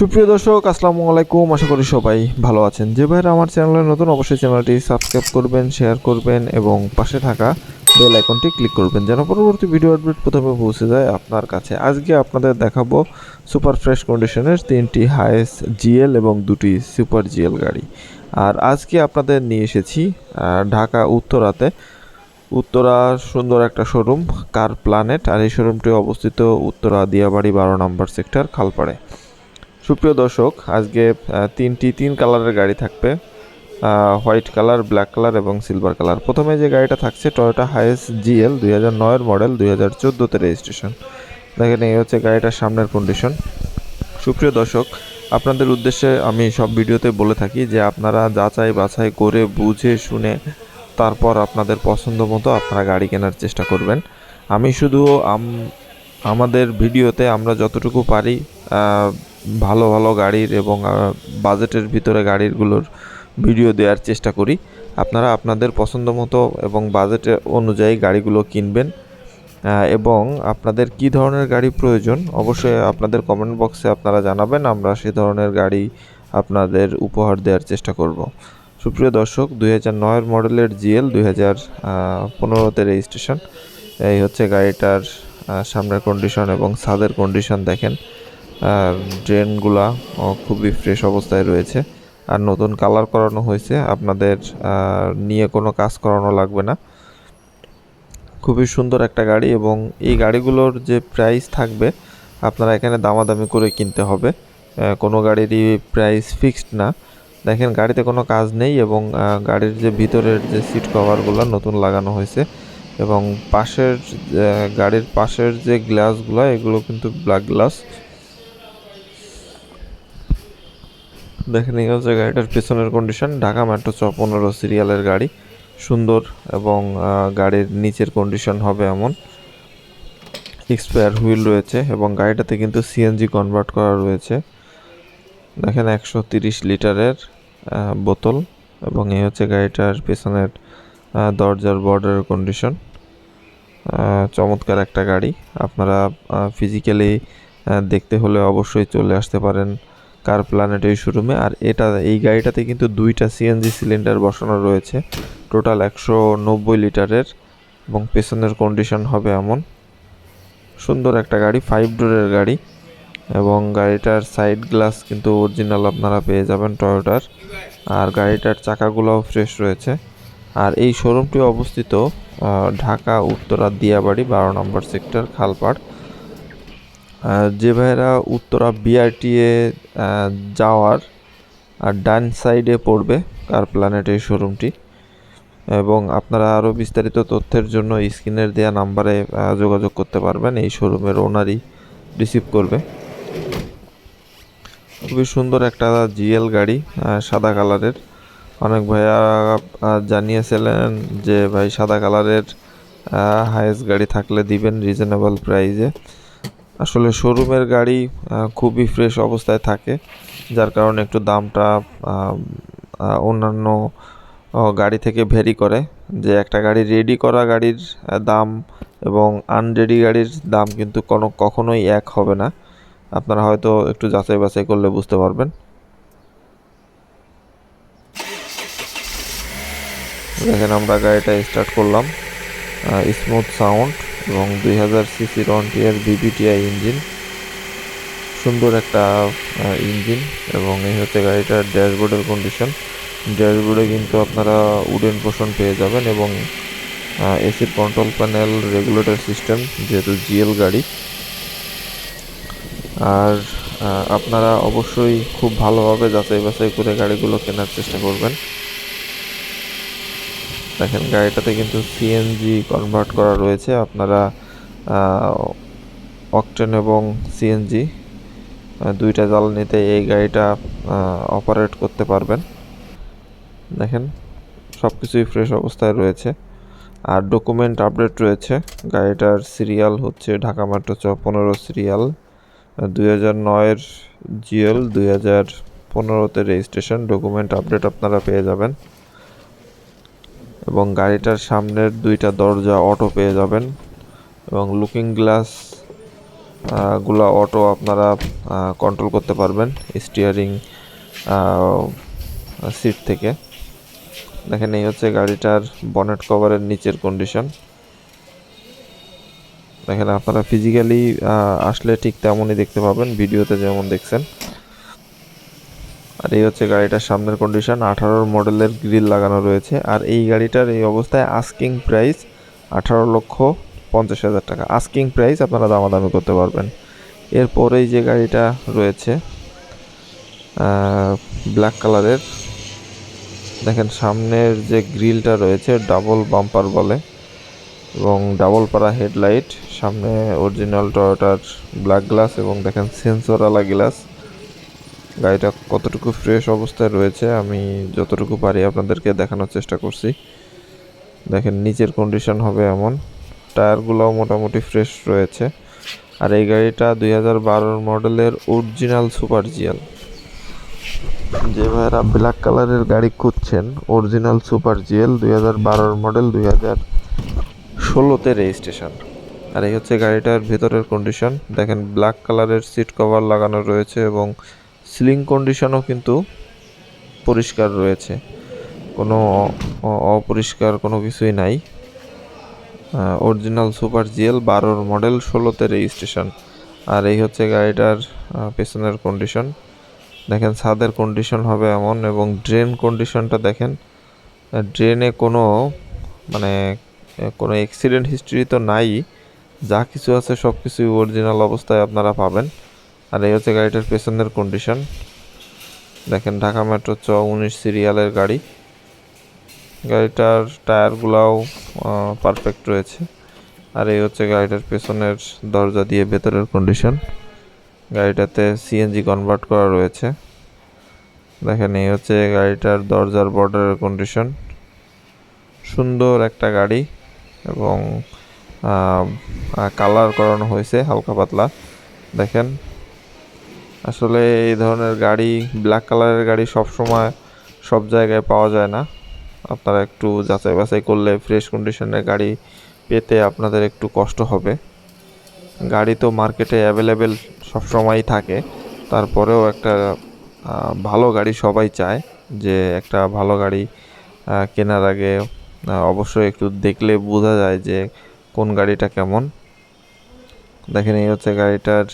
সুপ্রিয় দর্শক, আসসালামু আলাইকুম। আশা করি সবাই ভালো আছেন। যে ভাইরা আমার চ্যানেলে নতুন, অবশ্যই চ্যানেলটি সাবস্ক্রাইব করবেন, শেয়ার করবেন এবং পাশে থাকা বেল আইকনটি ক্লিক করবেন যেন পরবর্তী ভিডিও আপডেট প্রথমে পৌঁছে যায় আপনার কাছে। আজকে আপনাদের দেখাবো সুপার ফ্রেশ কন্ডিশনের তিনটি হায়েস্ট জিএল এবং দুটি সুপার জিএল গাড়ি। আর আজকে আপনাদের নিয়ে এসেছি ঢাকা উত্তরাতে। উত্তরা সুন্দর একটা শোরুম, কার প্ল্যানেট আর এই শোরুমটি অবস্থিত উত্তরা দিয়াবাড়ি বারো নম্বর সেক্টর, খালপাড়ে। সুপ্রিয় দর্শক, আজকে তিনটি তিন কালারের গাড়ি থাকবে। হোয়াইট কালার, ব্ল্যাক কালার এবং সিলভার কালার। প্রথমে যে গাড়িটা থাকছে টয়োটা হাইস জিএল দুই হাজার নয়ের মডেল দুই হাজার চোদ্দোতে রেজিস্ট্রেশন। দেখেন, এই হচ্ছে গাড়িটার সামনের কন্ডিশন সুপ্রিয় দর্শক, আপনাদের উদ্দেশ্যে আমি সব ভিডিওতে বলে থাকি যে আপনারা যাচাই বাছাই করে বুঝে শুনে তারপর আপনাদের পছন্দ মতো আপনারা গাড়ি কেনার চেষ্টা করবেন। আমি শুধু আমাদের ভিডিওতে আমরা যতটুকু পারি ভালো ভালো গাড়ির এবং বাজেটের ভিতরে গাড়িগুলোর ভিডিও দেওয়ার চেষ্টা করি। আপনারা আপনাদের পছন্দ মতো এবং বাজেট অনুযায়ী গাড়িগুলো কিনবেন। এবং আপনাদের কি ধরনের গাড়ি প্রয়োজন অবশ্যই আপনাদের কমেন্ট বক্সে আপনারা জানাবেন। আমরা সে ধরনের গাড়ি আপনাদের উপহার দেওয়ার চেষ্টা করব। সুপ্রিয় দর্শক, দুই হাজার নয়ের মডেলের জিএল দুই হাজার পনেরোতে রেজিস্ট্রেশন এই হচ্ছে গাড়িটার সামনের কন্ডিশন এবং ছাদের কন্ডিশন দেখেন। আর ড্রেনগুলা খুবই ফ্রেশ অবস্থায় রয়েছে। আর নতুন কালার করানো হয়েছে। আপনাদের নিয়ে কোনো কাজ করানো লাগবে না। খুবই সুন্দর একটা গাড়ি এবং এই গাড়িগুলোর যে প্রাইস থাকবে, আপনারা এখানে দামাদামি করে কিনতে হবে। কোনো গাড়িরই প্রাইস ফিক্সড না। দেখেন, গাড়িতে কোনো কাজ নেই এবং গাড়ির যে ভিতরের যে সিট কভারগুলো নতুন লাগানো হয়েছে এবং পাশের গাড়ির পাশের যে গ্লাসগুলো এগুলো কিন্তু ব্ল্যাক গ্লাস দেখেন এই হচ্ছে গাড়িটার পেছনের কন্ডিশন ঢাকা মেট্রো চ পনেরো সিরিয়ালের গাড়ি। সুন্দর এবং গাড়ির নিচের কন্ডিশন হবে এমন। এক্সপায়ার হুইল রয়েছে এবং গাড়িটাতে কিন্তু সিএনজি কনভার্ট করা রয়েছে। দেখেন একশো তিরিশ লিটারের বোতল এবং এই হচ্ছে গাড়িটার পেছনের দরজার বর্ডারের কন্ডিশন চমৎকার একটা গাড়ি। আপনারা ফিজিক্যালি দেখতে হলে অবশ্যই চলে আসতে পারেন। কার প্ল্যানেট এই শোরুমে আর এটা, এই গাড়িটাতে কিন্তু দুইটা সিএনজি সিলিন্ডার বসানো রয়েছে। টোটাল একশো নব্বই লিটারের এবং পেছনের কন্ডিশন হবে এমন। সুন্দর একটা গাড়ি ফাইভ ডোরের গাড়ি এবং গাড়িটার সাইড গ্লাস কিন্তু অরিজিনাল আপনারা পেয়ে যাবেন টয়োটার আর গাড়িটার চাকাগুলোও ফ্রেশ রয়েছে। আর এই শোরুমটি অবস্থিত ঢাকা, উত্তরা, দিয়াবাড়ি, বারো নম্বর সেক্টর খালপাড়। যে ভাইয়েরা উত্তরা বিআরটিএ যাওয়ার, আর ডান সাইডে পড়বে কার প্ল্যানেট এই শোরুমটি এবং আপনারা আরও বিস্তারিত তথ্যের জন্য স্ক্রিনের দেওয়া নাম্বারে যোগাযোগ করতে পারবেন। এই শোরুমের ওনারই রিসিভ করবে। খুবই সুন্দর একটা জিএল গাড়ি সাদা কালারের। অনেক ভাইয়া জানিয়েছিলেন যে, ভাই, সাদা কালারের হাইয়েস্ট গাড়ি থাকলে দিবেন রিজনেবল প্রাইসে আসলে শোরুমের গাড়ি খুবই ফ্রেশ অবস্থায় থাকে, যার কারণে একটু দামটা অন্যান্য গাড়ি থেকে ভেরি করে। যে একটা গাড়ি রেডি করা গাড়ির দাম এবং আনরেডি গাড়ির দাম কিন্তু কোনো, কখনোই এক হবে না। আপনারা হয়তো একটু যাচাই বাছাই করলে বুঝতে পারবেন। দেখেন আমরা গাড়িটা স্টার্ট করলাম স্মুথ সাউন্ড এবং দুই হাজার সিসি রন্টিয়ার বিবিটিআই ইঞ্জিন। সুন্দর একটা ইঞ্জিন এবং এই হচ্ছে গাড়িটার ড্যাশবোর্ডের কন্ডিশন ড্যাশবোর্ডে কিন্তু আপনারা উডেন পোষণ পেয়ে যাবেন এবং এসির কন্ট্রোল প্যানেল রেগুলেটর সিস্টেম যেহেতু জিএল গাড়ি। আর আপনারা অবশ্যই খুব ভালোভাবে যাচাই বাছাই করে গাড়িগুলো কেনার চেষ্টা করবেন। দেখেন, গাড়িটাতে কিন্তু সিএনজি কনভার্ট করা রয়েছে। আপনারা অকটেন এবং সিএনজি দুইটা জ্বালানিতে এই গাড়িটা অপারেট করতে পারবেন। দেখেন সব কিছুই ফ্রেশ অবস্থায় রয়েছে। আর ডকুমেন্ট আপডেট রয়েছে। গাড়িটার সিরিয়াল হচ্ছে ঢাকা মেট্রো চ পনেরো সিরিয়াল দুই হাজার নয়ের জিএল, দুই হাজার পনেরোতে রেজিস্ট্রেশন ডকুমেন্ট আপডেট আপনারা পেয়ে যাবেন। এবং গাড়িটার সামনের দুইটা দরজা অটো পেয়ে যাবেন এবং লুকিং গ্লাসগুলা অটো আপনারা কন্ট্রোল করতে পারবেন স্টিয়ারিং সিট থেকে। দেখেন এই হচ্ছে গাড়িটার বনেট কভারের নিচের কন্ডিশন দেখেন আপনারা ফিজিক্যালি আসলে ঠিক তেমনই দেখতে পাবেন, ভিডিওতে যেমন দেখছেন। আর এই হচ্ছে গাড়িটার সামনের কন্ডিশন আঠারোর মডেলের গ্রিল লাগানো রয়েছে। আর এই গাড়িটার এই অবস্থায় আস্কিং প্রাইস আঠারো লক্ষ পঞ্চাশ হাজার টাকা। আস্কিং প্রাইস আপনারা দামাদামি করতে পারবেন। এরপরেই যে গাড়িটা রয়েছে ব্ল্যাক কালারের দেখেন সামনের যে গ্রিলটা রয়েছে ডাবল বাম্পার বলে, এবং ডাবল পাড়া হেডলাইট সামনে অরিজিনাল টয়োটার ব্ল্যাক গ্লাস এবং দেখেন সেন্সরওয়ালা গ্লাস গাড়িটা কতটুকু ফ্রেশ অবস্থায় রয়েছে, আমি যতটুকু পারি আপনাদেরকে দেখানোর চেষ্টা করছি। দেখেন, নিচের কন্ডিশন হবে এমন। টায়ারগুলোও মোটামুটি ফ্রেশ রয়েছে। আর এই গাড়িটা দুই হাজার মডেলের অরিজিনাল সুপার জিয়াল যে ভাইয়েরা ব্ল্যাক কালারের গাড়ি খুঁজছেন অরিজিনাল সুপার জিএল দুই হাজার বারোর মডেল দুই হাজার ষোলোতে রেজিস্ট্রেশন আর এই হচ্ছে গাড়িটার ভেতরের কন্ডিশন দেখেন ব্ল্যাক কালারের সিট কভার লাগানো রয়েছে এবং সিলিং কন্ডিশনও কিন্তু পরিষ্কার রয়েছে। কোনো অপরিষ্কার কোনো কিছুই নাই। অরিজিনাল সুপার জিএল বারোর মডেল ষোলোতে রেজিস্ট্রেশন আর এই হচ্ছে গাড়িটার পেছনের কন্ডিশন দেখেন, ছাদের কন্ডিশন হবে এমন এবং ড্রেন কন্ডিশনটা দেখেন ড্রেনে কোনো মানে কোনো অ্যাক্সিডেন্ট হিস্ট্রি তো নাই। যা কিছু আছে সব কিছুই অরিজিনাল অবস্থায় আপনারা পাবেন। আর এই হচ্ছে গাড়িটার পেছনের কন্ডিশন দেখেন ঢাকা মেট্রো চ উনিশ সিরিয়ালের গাড়ি। গাড়িটার টায়ারগুলাও পারফেক্ট রয়েছে। আর এই হচ্ছে গাড়িটার পেছনের দরজা দিয়ে ভেতরের কন্ডিশন গাড়িটাতে সিএনজি কনভার্ট করা রয়েছে। দেখেন এই হচ্ছে গাড়িটার দরজার বর্ডারের কন্ডিশন সুন্দর একটা গাড়ি এবং কালার করানো হয়েছে হালকা পাতলা। দেখেন আসলে এই ধরনের গাড়ি ব্ল্যাক কালারের গাড়ি সব সময় সব জায়গায় পাওয়া যায় না। আপনারা একটু যাচাই বাছাই করলে ফ্রেশ কন্ডিশনের গাড়ি পেতে আপনাদের একটু কষ্ট হবে। গাড়ি তো মার্কেটে অ্যাভেলেবেল সবসময়ই থাকে। তারপরেও একটা ভালো গাড়ি সবাই চায় যে একটা ভালো গাড়ি কেনার আগে অবশ্যই একটু দেখলে বোঝা যায় যে কোন গাড়িটা কেমন। দেখেন এই হচ্ছে গাড়িটার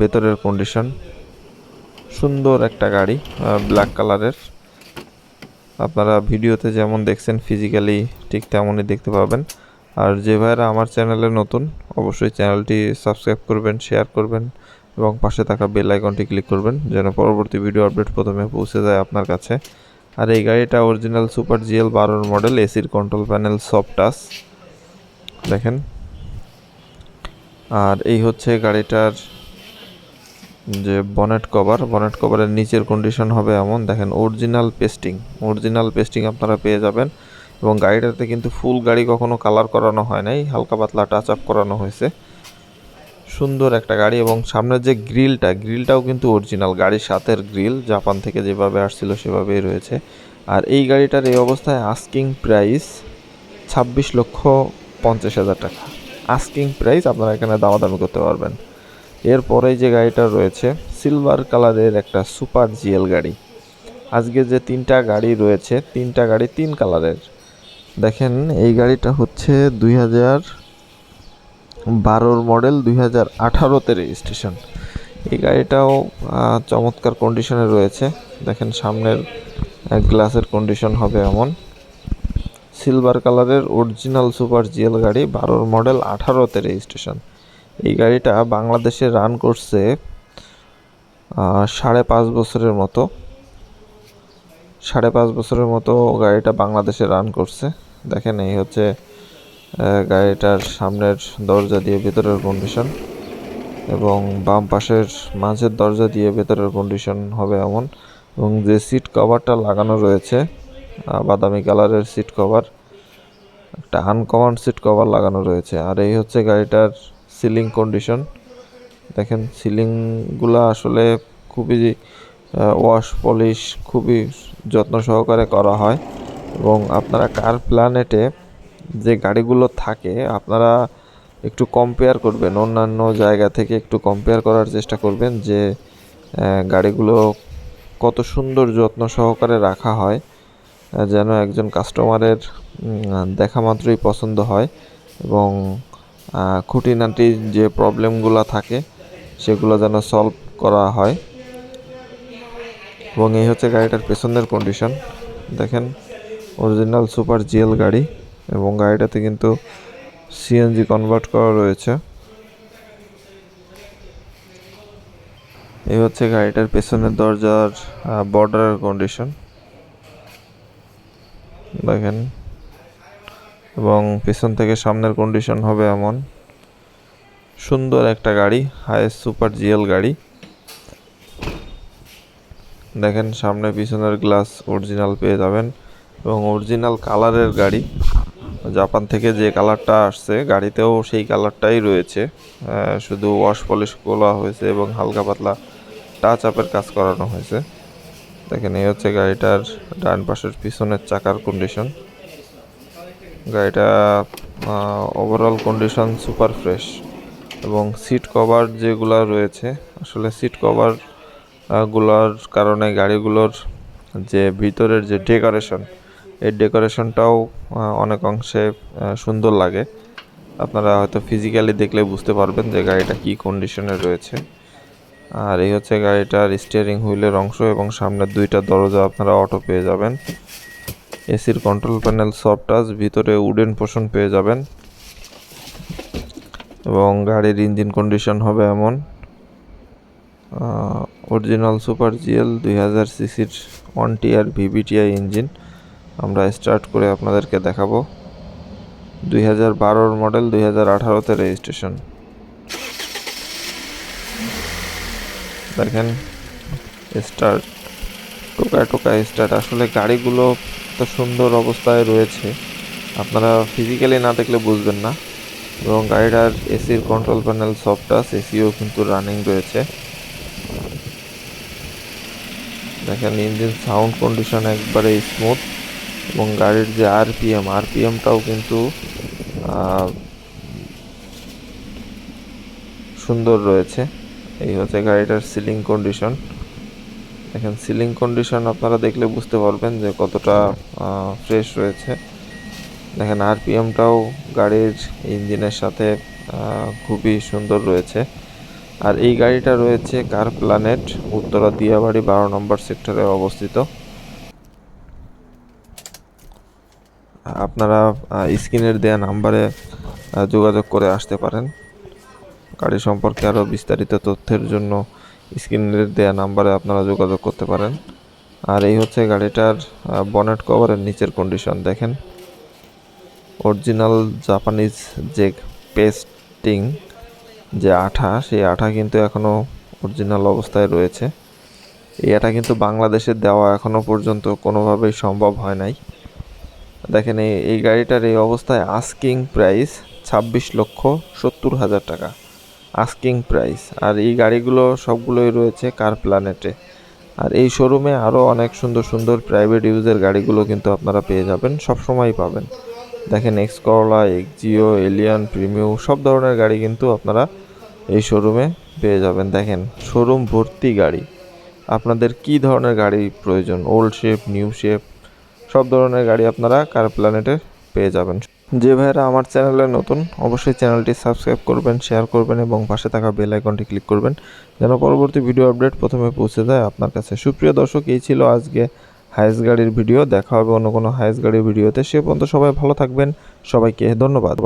ভেতরের কন্ডিশন সুন্দর একটা গাড়ি ব্ল্যাক কালারের আপনারা ভিডিওতে যেমন দেখছেন ফিজিক্যালি ঠিক তেমনই দেখতে পাবেন। আর যে ভাইরা আমার চ্যানেলে নতুন, অবশ্যই চ্যানেলটি সাবস্ক্রাইব করবেন শেয়ার করবেন এবং পাশে থাকা বেল আইকনটি ক্লিক করবেন, যেন পরবর্তী ভিডিও আপডেট প্রথমে পৌঁছে যায় আপনার কাছে। আর এই গাড়িটা অরিজিনাল সুপার জিএল বারোর মডেল এসির কন্ট্রোল প্যানেল সফট টাচ দেখেন। আর এই হচ্ছে গাড়িটার যে বনেট কভার বনেট কভারের নিচের কন্ডিশন হবে এমন। দেখেন অরিজিনাল পেস্টিং অরিজিনাল পেস্টিং আপনারা পেয়ে যাবেন। এবং গাড়িটাতে কিন্তু ফুল গাড়ি কখনো কালার করানো হয় নাই, হালকা পাতলা টাচ আপ করানো হয়েছে। সুন্দর একটা গাড়ি এবং সামনের যে গ্রিলটা গ্রিলটাও কিন্তু অরিজিনাল গাড়ির সাথের গ্রিল জাপান থেকে যেভাবে আসছিল সেভাবেই রয়েছে। আর এই গাড়িটার এই অবস্থায় আস্কিং প্রাইস ছাব্বিশ লক্ষ পঞ্চাশ হাজার টাকা। আস্কিং প্রাইস আপনারা এখানে দামাদামি করতে পারবেন। এরপরে যে গাড়িটা রয়েছে সিলভার কালারের একটা সুপার জিএল গাড়ি। আজকে যে তিনটা গাড়ি রয়েছে, তিনটা গাড়ি তিন কালারের দেখেন, এই গাড়িটা হচ্ছে দুই হাজার বারোর মডেল দুই হাজার আঠারোতে রেজিস্ট্রেশন এই গাড়িটাও চমৎকার কন্ডিশনে রয়েছে। দেখেন, সামনের গ্লাসের কন্ডিশন হবে এমন। সিলভার কালারের অরিজিনাল সুপার জিএল গাড়ি, বারোর মডেল আঠারোতে রেজিস্ট্রেশন এই গাড়িটা বাংলাদেশে রান করছে সাড়ে পাঁচ বছরের মতো। সাড়ে পাঁচ বছরের মতো গাড়িটা বাংলাদেশে রান করছে। দেখেন, এই হচ্ছে গাড়িটার সামনের দরজা দিয়ে ভেতরের কন্ডিশন এবং বাম পাশের মাঝের দরজা দিয়ে ভেতরের কন্ডিশন হবে এমন এবং যে সিট কভারটা লাগানো রয়েছে বাদামি কালারের সিট কভার একটা আনকমন সিট কভার লাগানো রয়েছে। আর এই হচ্ছে গাড়িটার সিলিং কন্ডিশন দেখেন সিলিংগুলো আসলে খুবই ওয়াশ পলিশ খুবই যত্ন সহকারে করা হয় এবং আপনারা কার প্ল্যানেটে যে গাড়িগুলো থাকে আপনারা একটু কম্পেয়ার করবেন, অন্যান্য জায়গা থেকে একটু কম্পেয়ার করার চেষ্টা করবেন যে গাড়িগুলো কত সুন্দর যত্ন সহকারে রাখা হয় যেন একজন কাস্টমারের দেখা মাত্রই পছন্দ হয় এবং খুঁটিনাটি যে প্রবলেমগুলো থাকে, সেগুলো যেন সলভ করা হয়। এবং এই হচ্ছে গাড়িটার পেছনের কন্ডিশন দেখেন অরিজিনাল সুপার জিএল গাড়ি এবং গাড়িটাতে কিন্তু সিএনজি কনভার্ট করা রয়েছে। এই হচ্ছে গাড়িটার পেছনের দরজার বর্ডারের কন্ডিশন দেখেন এবং পেছন থেকে সামনের কন্ডিশন হবে এমন। সুন্দর একটা গাড়ি হাইয়েস্ট সুপার জিএল গাড়ি। দেখেন, সামনে পিছনের গ্লাস অরিজিনাল পেয়ে যাবেন এবং অরিজিনাল কালারের গাড়ি। জাপান থেকে যে কালারটা আসছে, গাড়িতেও সেই কালারটাই রয়েছে। শুধু ওয়াশ পলিশ করা হয়েছে এবং হালকা পাতলা টাচ আপের কাজ করানো হয়েছে। দেখেন, এই হচ্ছে গাড়িটার ডান পাশের পিছনের চাকার কন্ডিশন গাড়িটা ওভারঅল কন্ডিশন সুপার ফ্রেশ এবং সিট কভার যেগুলো রয়েছে, আসলে সিট কভারগুলোর কারণে গাড়িগুলোর যে ভিতরের যে ডেকোরেশন এই ডেকোরেশনটাও অনেক অংশে সুন্দর লাগে। আপনারা হয়তো ফিজিক্যালি দেখলে বুঝতে পারবেন যে গাড়িটা কি কন্ডিশনে রয়েছে। আর এই হচ্ছে গাড়িটার স্টিয়ারিং হুইলের অংশ এবং সামনের দুইটা দরজা আপনারা অটো পেয়ে যাবেন। এসির কন্ট্রোল প্যানেল সফট টাচ ভিতরে উডেন পোষণ পেয়ে যাবেন। এবং গাড়ির ইঞ্জিন কন্ডিশন হবে এমন। অরিজিনাল সুপার জিএল দুই হাজার সিসির ওয়ান টিয়ার ভিভিটিআই ইঞ্জিন আমরা স্টার্ট করে আপনাদেরকে দেখাবো। দুই হাজার বারোর মডেল দুই হাজার আঠারোতে রেজিস্ট্রেশন দেখেন স্টার্ট টোকায় টোকায় স্টার্ট। আসলে গাড়িগুলো তো সুন্দর অবস্থায় রয়েছে। আপনারা ফিজিক্যালি না দেখলে বুঝবেন না। এবং গাড়িটার এসির কন্ট্রোল প্যানেল সফট টাচ এসিও কিন্তু রানিং রয়েছে। দেখেন ইঞ্জিন সাউন্ড কন্ডিশন একবারে স্মুথ এবং গাড়ির যে আরপিএম আরপিএমটাও কিন্তু সুন্দর রয়েছে। এই হচ্ছে গাড়িটার সিলিং কন্ডিশন দেখেন সিলিং কন্ডিশন আপনারা দেখলে বুঝতে পারবেন যে কতটা ফ্রেশ রয়েছে। দেখেন আরপিএমটাও গাড়ির ইঞ্জিনের সাথে খুবই সুন্দর রয়েছে। আর এই গাড়িটা রয়েছে কার প্ল্যানেট উত্তরা দিয়াবাড়ি, বারো নম্বর সেক্টরে অবস্থিত। আপনারা স্ক্রিনের দেয়া নাম্বারে যোগাযোগ করে আসতে পারেন। গাড়ি সম্পর্কে আরও বিস্তারিত তথ্যের জন্য স্ক্রিনের দেওয়া নাম্বারে আপনারা যোগাযোগ করতে পারেন। আর এই হচ্ছে গাড়িটার বনেট কভারের নিচের কন্ডিশন দেখেন। অরিজিনাল জাপানিজ যে পেস্টিং যে আঠা, সেই আঠা কিন্তু এখনও অরিজিনাল অবস্থায় রয়েছে। এই আঠা কিন্তু বাংলাদেশে দেওয়া এখনও পর্যন্ত কোনোভাবেই সম্ভব হয় নাই। দেখেন এই গাড়িটার এই অবস্থায় আস্কিং প্রাইস ছাব্বিশ লক্ষ সত্তর হাজার টাকা। আস্কিং প্রাইস আর এই গাড়িগুলো সবগুলোই রয়েছে কার প্ল্যানেটে আর এই শোরুমে আরও অনেক সুন্দর সুন্দর প্রাইভেট ইউজের গাড়িগুলো কিন্তু আপনারা পেয়ে যাবেন সবসময়ই পাবেন। দেখেন X Corolla Axio alien Premio সব ধরনের গাড়ি কিন্তু আপনারা এই শোরুমে পেয়ে যাবেন। দেখেন শোরুম ভর্তি গাড়ি। আপনাদের কি ধরনের গাড়ি প্রয়োজন? ওল্ড শেপ নিউ শেপ সব ধরনের গাড়ি আপনারা কার প্ল্যানেটে পেয়ে যাবেন। যে ভাইয়েরা আমার চ্যানেলে নতুন, অবশ্যই চ্যানেলটি সাবস্ক্রাইব করবেন শেয়ার করবেন এবং পাশে থাকা বেল আইকনটি ক্লিক করবেন যেন পরবর্তী ভিডিও আপডেট প্রথমে পৌঁছে যায় আপনার কাছে। সুপ্রিয় দর্শক, এই ছিল আজকে হাইস গাড়ির ভিডিও দেখা হবে অন্য কোনো হাইস গাড়ির ভিডিওতে সে পর্যন্ত সবাই ভালো থাকবেন। সবাইকে ধন্যবাদ।